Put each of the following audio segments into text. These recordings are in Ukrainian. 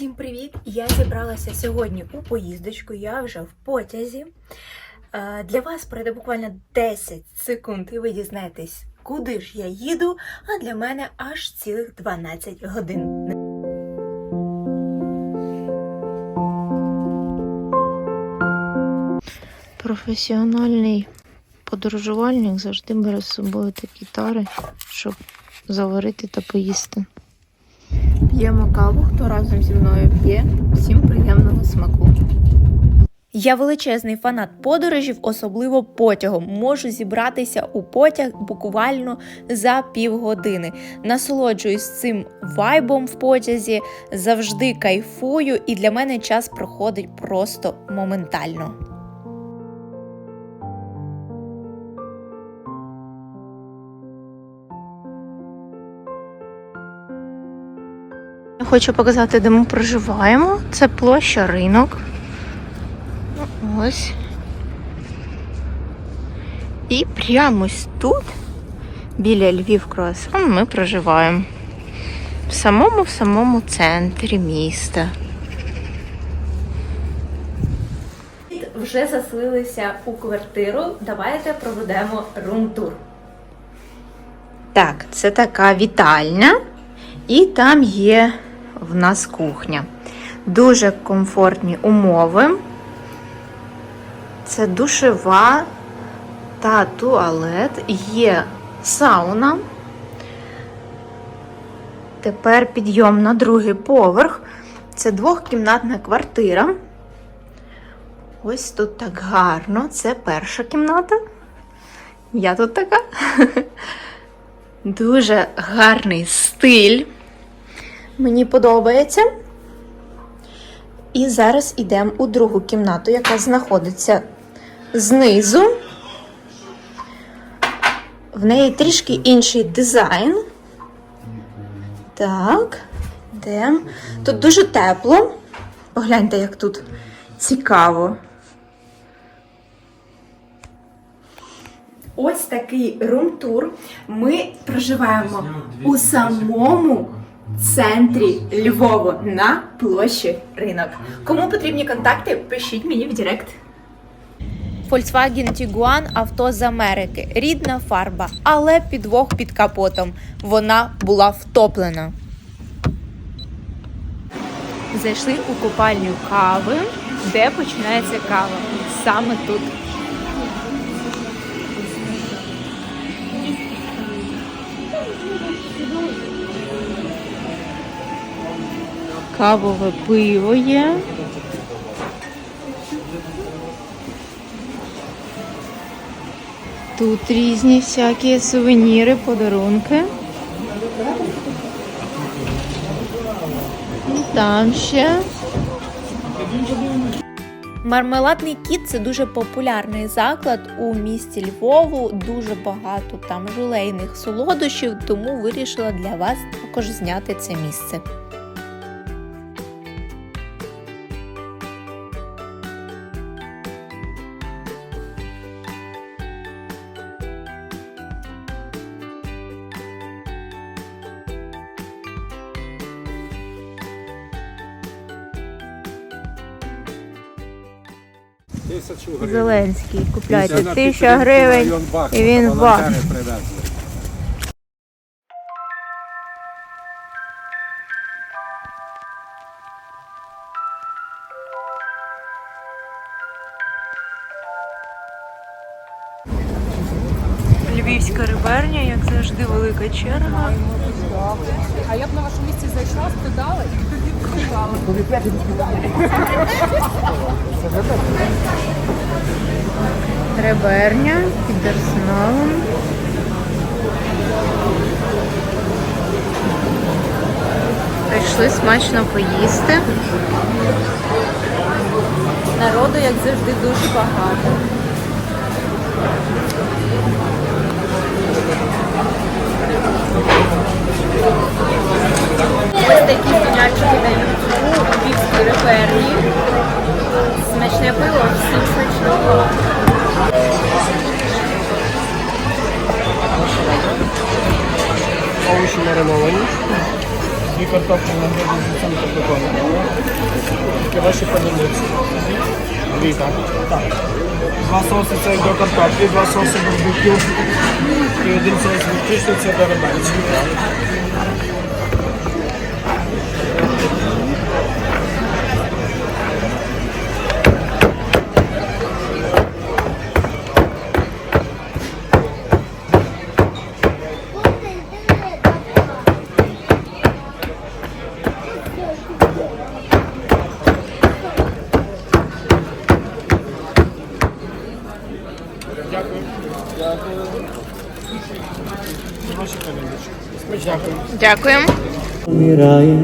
Всім привіт! Я зібралася сьогодні у поїздочку. Я вже в потязі. Е, Для вас пройде буквально 10 секунд, і ви дізнаєтесь, куди ж я їду. А для мене аж цілих 12 годин. Професіональний подорожувальник завжди бере з собою такі тари, щоб заварити та поїсти. П'ємо каву, хто разом зі мною п'є. Всім приємного смаку. Я величезний фанат подорожів, особливо потягом. Можу зібратися у потяг буквально за півгодини. Насолоджуюсь цим вайбом в потязі, завжди кайфую, і для мене час проходить просто моментально. Хочу показати, де ми проживаємо. Це площа ринок. Ось. І прямо ось тут, біля Львів Круасан, ми проживаємо. В самому в самому центрі міста. Вже заселилися у квартиру. Давайте проведемо рум-тур. Так, це така вітальня, і там є в нас кухня. Дуже комфортні умови. Це душева та туалет, є сауна. Тепер підйом на другий поверх. Це двохкімнатна квартира. Ось тут так гарно. Це перша кімната. Я тут така. Дуже гарний стиль. Мені подобається. І зараз йдемо у другу кімнату, яка знаходиться знизу. В неї трішки інший дизайн. Так, йдемо. Тут дуже тепло. Погляньте, як тут цікаво. Ось такий рум-тур. Ми проживаємо у самому центрі Львова на площі ринок. Кому потрібні контакти, пишіть мені в Директ. Volkswagen Tiguan – авто з Америки. Рідна фарба, але підвох під капотом. Вона була втоплена. Зайшли у купальню кави, де починається кава. Саме тут. Кавове пиво є. Тут різні всякі сувеніри, подарунки. І там ще. Мармеладний кіт це дуже популярний заклад у місті Львову. Дуже багато там жулейних солодощів, тому вирішила для вас також зняти це місце. Зеленський. Купляйте тисяча гривень. і він волонтери Львівська риберня, як завжди, велика черга. А я б на вашому місці зайшла, спитала купувала. Під арсеналом. Прийшли смачно поїсти. Народу, як завжди, дуже багато. Ось такі сунячки дають у львівській реперні. Смачне пиво, всім смачного. Овочі мариновані. І картоплю на грибі з цим протоколом. Які ваші подільниці? Дві, так? Так. Два соуси це до картоплі, два соуси барбекю. І один соус виключний це до реберців. Дякуємо. Умирає,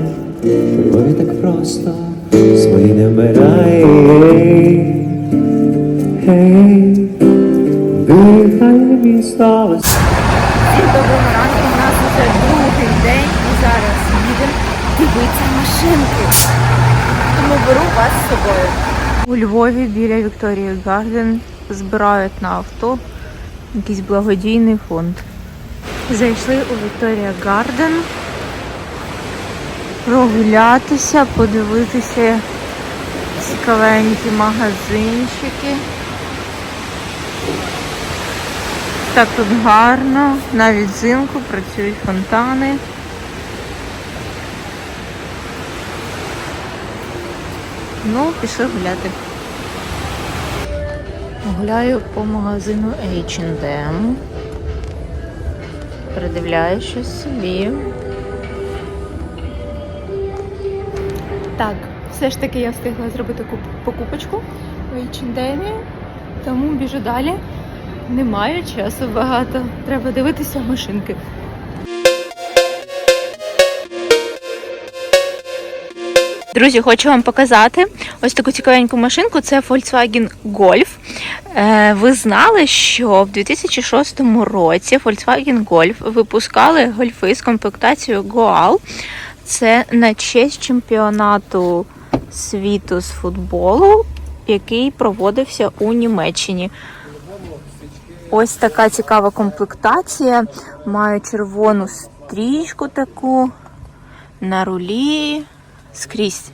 любові так просто, свої не вмирає. Гей, дихай місто Всім доброго ранку. У нас вже другий день і зараз їдемо дивитися машинки. Тому беру вас з собою. У Львові біля Вікторії Гарден збирають на авто якийсь благодійний фонд. Зайшли у Вікторія Гарден прогулятися, подивитися цікавенькі магазинчики. Так тут гарно, навіть взимку працюють фонтани. Ну, пішли гуляти. Гуляю по магазину H&M. Передивляю щось собі. Так, все ж таки я встигла зробити куп- покупочку в H&M, тому біжу далі. Немає часу багато. Треба дивитися машинки. Друзі, хочу вам показати ось таку цікавеньку машинку. Це Volkswagen Golf. Е, Ви знали, що в 2006 році Volkswagen Golf випускали гольфи з комплектацією Goal. Це на честь чемпіонату світу з футболу, який проводився у Німеччині. Ось така цікава комплектація. Має червону стрічку таку на рулі скрізь.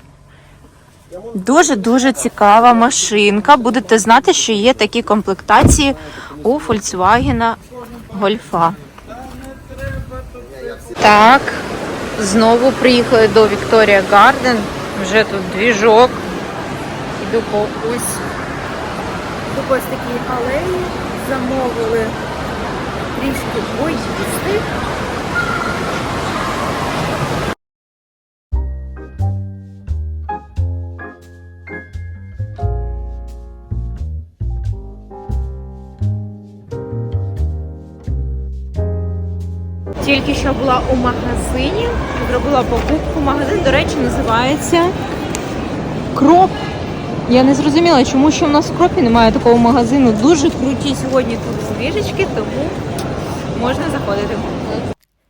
Дуже-дуже цікава машинка. Будете знати, що є такі комплектації у Volkswagen Гольфа. Так, знову приїхали до Вікторія Гарден. Вже тут двіжок. Іду по ось по ось такій алеї. Замовили трішки поїсти. Тільки що була у магазині, зробила покупку. Магазин, до речі, називається Кроп. Я не зрозуміла, чому ще в нас в кропі немає такого магазину. Дуже круті сьогодні тут знижечки, тому можна заходити.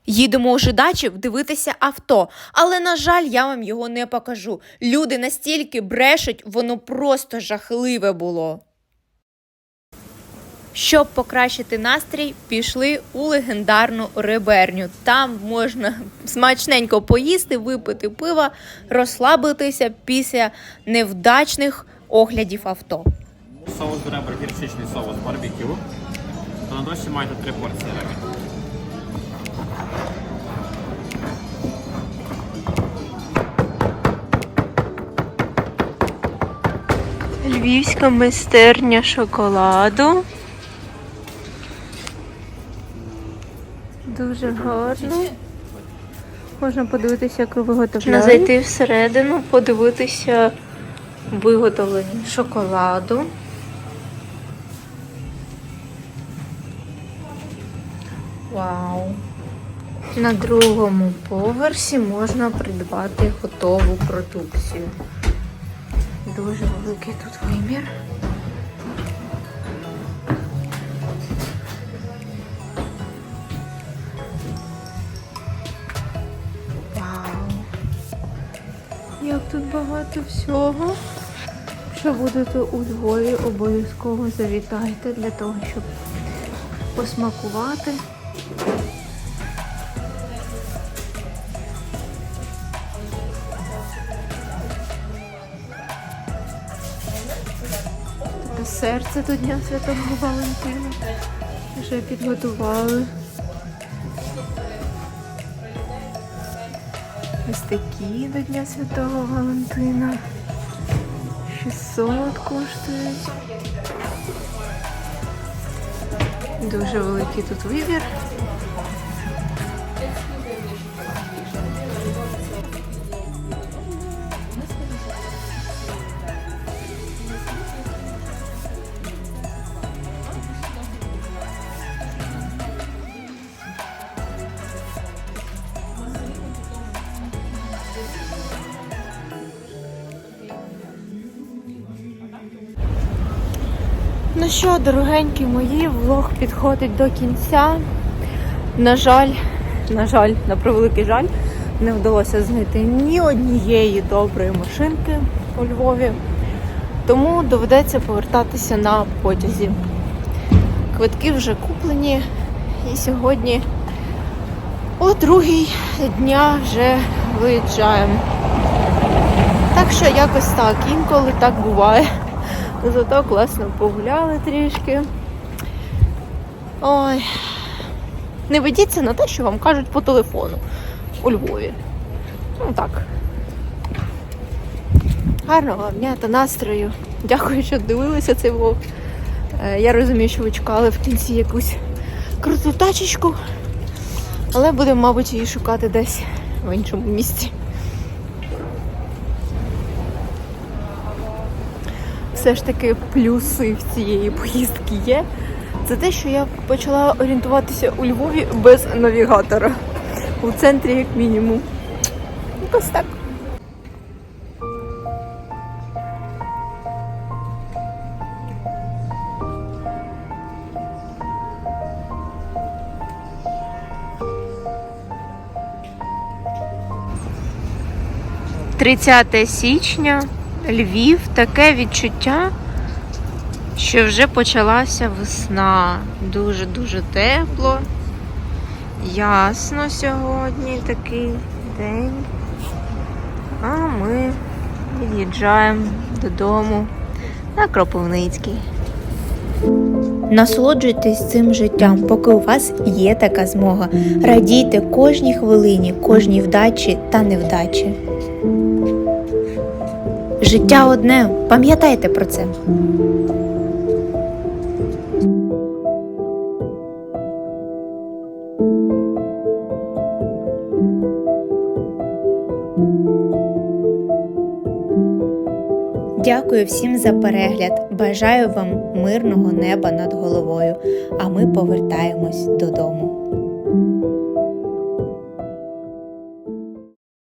Їдемо у Жидачів дивитися авто, але на жаль, я вам його не покажу. Люди настільки брешуть, воно просто жахливе було. Щоб покращити настрій, пішли у легендарну реберню. Там можна смачненько поїсти, випити пива, розслабитися після невдачних оглядів авто. Соус ребер, гірчичний соус барбекю. То на дощі маєте три порції ребер. Львівська майстерня шоколаду. Дуже гарно. Можна подивитися, як виготовляють. Можна зайти всередину, подивитися виготовлення шоколаду. Вау. На другому поверсі можна придбати готову продукцію. Дуже великий тут вибір. тут багато всього. Якщо будете у Львові, обов'язково завітайте для того, щоб посмакувати. Серце до Дня Святого Валентина. Вже підготували. Такі до Дня Святого Валентина. 600 коштують. Дуже великий тут вибір. Ну що, дорогенькі мої, влог підходить до кінця. На жаль, на жаль, на превеликий жаль, не вдалося знайти ні однієї доброї машинки у Львові. Тому доведеться повертатися на потязі. Квитки вже куплені, і сьогодні о другій дня вже виїжджаємо. Так що якось так, інколи так буває. Зато класно погуляли трішки. Ой. Не ведіться на те, що вам кажуть по телефону у Львові. Ну так. Гарного дня та настрою. Дякую, що дивилися цей влог. Е, Я розумію, що ви чекали в кінці якусь круту тачечку. Але будемо, мабуть, її шукати десь в іншому місці. Все ж таки плюси в цієї поїздки є. Це те, що я почала орієнтуватися у Львові без навігатора. У центрі, як мінімум. Якось так. «30 січня Львів таке відчуття, що вже почалася весна. Дуже-дуже тепло. Ясно сьогодні такий день. А ми від'їжджаємо додому на Кропивницький. Насолоджуйтесь цим життям, поки у вас є така змога. Радійте кожній хвилині, кожній вдачі та невдачі. Життя одне, пам'ятайте про це. Дякую всім за перегляд. Бажаю вам мирного неба над головою. А ми повертаємось додому.